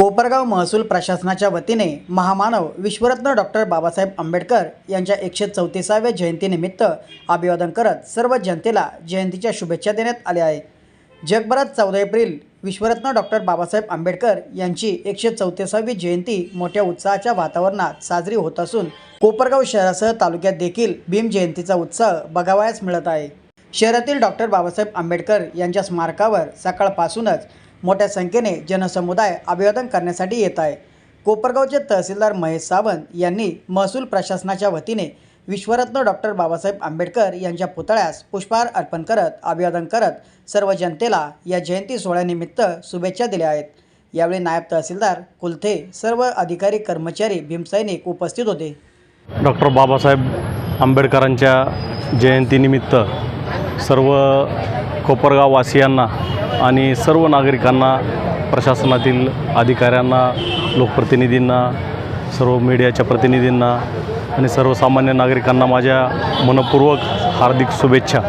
कोपरगाव महसूल प्रशासनाच्या वतीने महामानव विश्वरत्न डॉक्टर बाबासाहेब आंबेडकर यांच्या एकशे चौतीसाव्या जयंतीनिमित्त अभिवादन करत सर्व जनतेला जयंतीच्या शुभेच्छा देण्यात आल्या आहे जगभरात चौदा एप्रिल विश्वरत्न डॉक्टर बाबासाहेब आंबेडकर यांची एकशे चौतीसावी जयंती मोठ्या उत्साहाच्या वातावरणात साजरी होत असून कोपरगाव शहरासह तालुक्यात देखील भीम जयंतीचा उत्साह बघावयास मिळत आहे. शहरातील डॉक्टर बाबासाहेब आंबेडकर यांच्या स्मारकावर सकाळपासूनच मोठ्या संख्येने जनसमुदाय अभिवादन करण्यासाठी येत आहे. कोपरगावचे तहसीलदार महेश सावंत यांनी महसूल प्रशासनाच्या वतीने विश्वरत्न डॉक्टर बाबासाहेब आंबेडकर यांच्या पुतळ्यास पुष्पहार अर्पण करत अभिवादन करत सर्व जनतेला या जयंती सोहळ्यानिमित्त शुभेच्छा दिल्या आहेत. यावेळी नायब तहसीलदार कुलथे सर्व अधिकारी कर्मचारी भीमसैनिक उपस्थित होते. डॉक्टर बाबासाहेब आंबेडकरांच्या जयंतीनिमित्त सर्व कोपरगाववासियांना आणि सर्व नागरिकांना प्रशासनातील अधिकाऱ्यांना लोकप्रतिनिधींना सर्व मीडियाच्या प्रतिनिधींना आणि सर्वसामान्य नागरिकांना माझ्या मनपूर्वक हार्दिक शुभेच्छा.